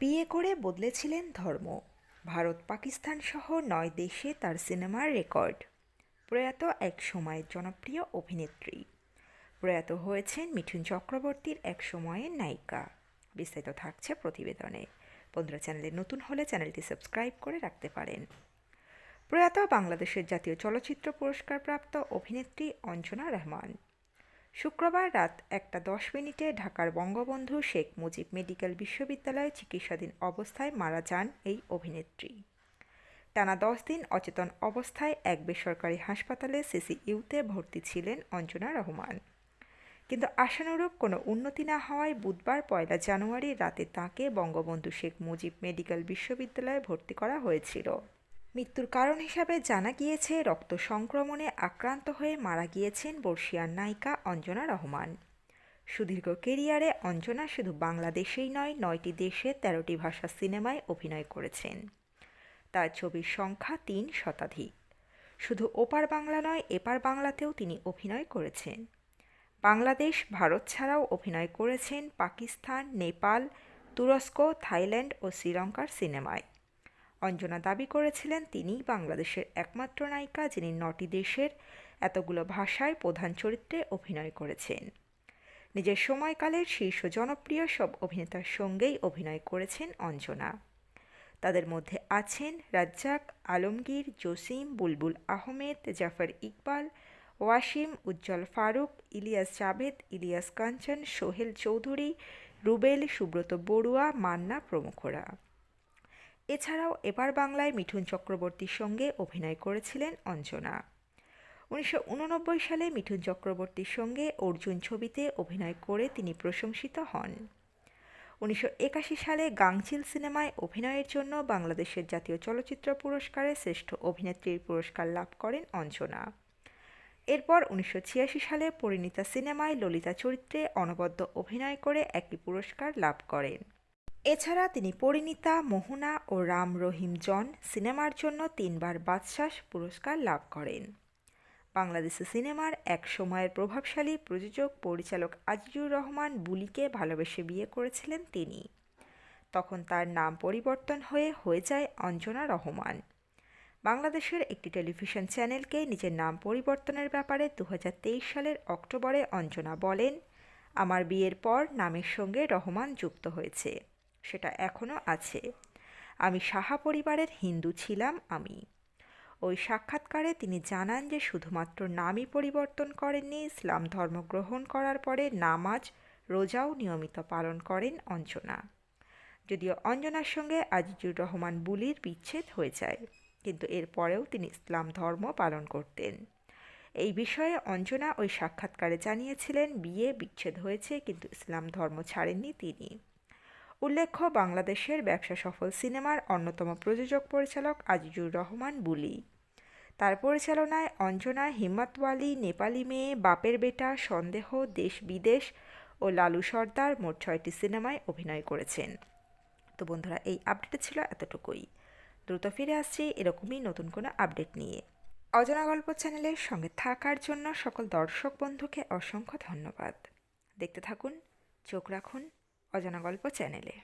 বিয়ে করে বদলেছিলেন ধর্ম। ভারত পাকিস্তান সহ নয় দেশে তার সিনেমার রেকর্ড। প্রয়াত এক সময়ের জনপ্রিয় অভিনেত্রী। প্রয়াত হয়েছেন মিঠুন চক্রবর্তীর এক সময়ের নায়িকা। বিস্তারিত থাকছে প্রতিবেদনে। বন্ধুরা, চ্যানেলে নতুন হলে চ্যানেলটি সাবস্ক্রাইব করে রাখতে পারেন। প্রয়াত বাংলাদেশের জাতীয় চলচ্চিত্র পুরস্কারপ্রাপ্ত অভিনেত্রী অঞ্জনা রহমান। শুক্রবার রাত একটা দশ মিনিটে ঢাকার বঙ্গবন্ধু শেখ মুজিব মেডিকেল বিশ্ববিদ্যালয়ে চিকিৎসাধীন অবস্থায় মারা যান এই অভিনেত্রী। টানা দশ দিন অচেতন অবস্থায় এক বেসরকারি হাসপাতালে সিসিইউতে ভর্তি ছিলেন অঞ্জনা রহমান। কিন্তু আশানুরূপ কোনো উন্নতি না হওয়ায় বুধবার পয়লা জানুয়ারি রাতে তাঁকে বঙ্গবন্ধু শেখ মুজিব মেডিকেল বিশ্ববিদ্যালয়ে ভর্তি করা হয়েছিল। মৃত্যুর কারণ হিসাবে জানা গিয়েছে, রক্ত সংক্রমণে আক্রান্ত হয়ে মারা গিয়েছেন বর্ষিয়ার নায়িকা অঞ্জনা রহমান। সুদীর্ঘ কেরিয়ারে অঞ্জনা শুধু বাংলাদেশেই নয়, নয়টি দেশে তেরোটি ভাষা সিনেমায় অভিনয় করেছেন। তার ছবির সংখ্যা তিন শতাধিক। শুধু ওপার বাংলা নয়, এপার বাংলাতেও তিনি অভিনয় করেছেন। বাংলাদেশ, ভারত ছাড়াও অভিনয় করেছেন পাকিস্তান, নেপাল, তুরস্ক, থাইল্যান্ড ও শ্রীলঙ্কার সিনেমায়। অঞ্জনা দাবি করেছিলেন তিনি বাংলাদেশের একমাত্র নায়িকা যিনি নটি দেশের এতগুলো ভাষায় প্রধান চরিত্রে অভিনয় করেছেন। নিজের সময়কালের শীর্ষ জনপ্রিয় সব অভিনেতার সঙ্গেই অভিনয় করেছেন অঞ্জনা। তাদের মধ্যে আছেন রাজ্জাক, আলমগীর, জসিম, বুলবুল আহমেদ, জাফর ইকবাল, ওয়াসিম, উজ্জ্বল ফারুক, ইলিয়াস জাভেদ ইলিয়াস কাঞ্চন, সোহেল চৌধুরী, রুবেল, সুব্রত বড়ুয়া, মান্না প্রমুখরা। এছাড়াও এবার বাংলায় মিঠুন চক্রবর্তীর সঙ্গে অভিনয় করেছিলেন অঞ্জনা। উনিশশো উননব্বই সালে মিঠুন চক্রবর্তীর সঙ্গে অর্জুন ছবিতে অভিনয় করে তিনি প্রশংসিত হন। উনিশশো একাশি সালে গাংচিল সিনেমায় অভিনয়ের জন্য বাংলাদেশের জাতীয় চলচ্চিত্র পুরস্কারে শ্রেষ্ঠ অভিনেত্রীর পুরস্কার লাভ করেন অঞ্জনা। এরপর উনিশশো ছিয়াশি সালে পরিণীতা সিনেমায় ললিতা চরিত্রে অনবদ্য অভিনয় করে একই পুরস্কার লাভ করেন। এছাড়া তিনি পরিণীতা, মোহনা ও রাম রহিম জন সিনেমার জন্য তিনবার বাদশাস পুরস্কার লাভ করেন। বাংলাদেশি সিনেমার এক সময়ের প্রভাবশালী প্রযোজক পরিচালক আজিজুর রহমান বুলিকে ভালোবেসে বিয়ে করেছিলেন তিনি। তখন তার নাম পরিবর্তন হয়ে হয়ে যায় অঞ্জনা রহমান। বাংলাদেশের একটি টেলিভিশন চ্যানেলকে নিজের নাম পরিবর্তনের ব্যাপারে দু হাজার তেইশ সালের অক্টোবরে অঞ্জনা বলেন, আমার বিয়ের পর নামের সঙ্গে রহমান যুক্ত হয়েছে। সেটা এখনও আছে। আমি সাহা পরিবারের হিন্দু ছিলাম আমি। ওই সাক্ষাৎকারে তিনি জানান যে শুধুমাত্র নামই পরিবর্তন করেননি, ইসলাম ধর্ম গ্রহণ করার পরে নামাজ, রোজাও নিয়মিত পালন করেন অঞ্জনা। যদিও অঞ্জনার সঙ্গে আজিজুর রহমান বুলির বিচ্ছেদ হয়ে যায়, কিন্তু এরপরেও তিনি ইসলাম ধর্ম পালন করতেন। এই বিষয়ে অঞ্জনা ওই সাক্ষাৎকারে জানিয়েছিলেন, বিয়ে বিচ্ছেদ হয়েছে, কিন্তু ইসলাম ধর্ম ছাড়েননি তিনি। উল্লেখ্য, বাংলাদেশের ব্যবসা সফল সিনেমার অন্যতম প্রযোজক পরিচালক আজিজুর রহমান বুলি। তার পরিচালনায় অঞ্জনা হিম্মতওয়ালি, নেপালি মেয়ে, বাপের বেটা, সন্দেহ, দেশ বিদেশ ও লালু সর্দার মোট ছয়টি সিনেমায় অভিনয় করেছেন। তো বন্ধুরা, এই আপডেটে ছিল এতটুকুই। দ্রুত ফিরে আসছি এরকমই নতুন কোনো আপডেট নিয়ে। অজানা গল্প চ্যানেলের সঙ্গে থাকার জন্য সকল দর্শক বন্ধুকে অসংখ্য ধন্যবাদ। দেখতে থাকুন, চোখ রাখুন অজানা গল্প চ্যানেলে।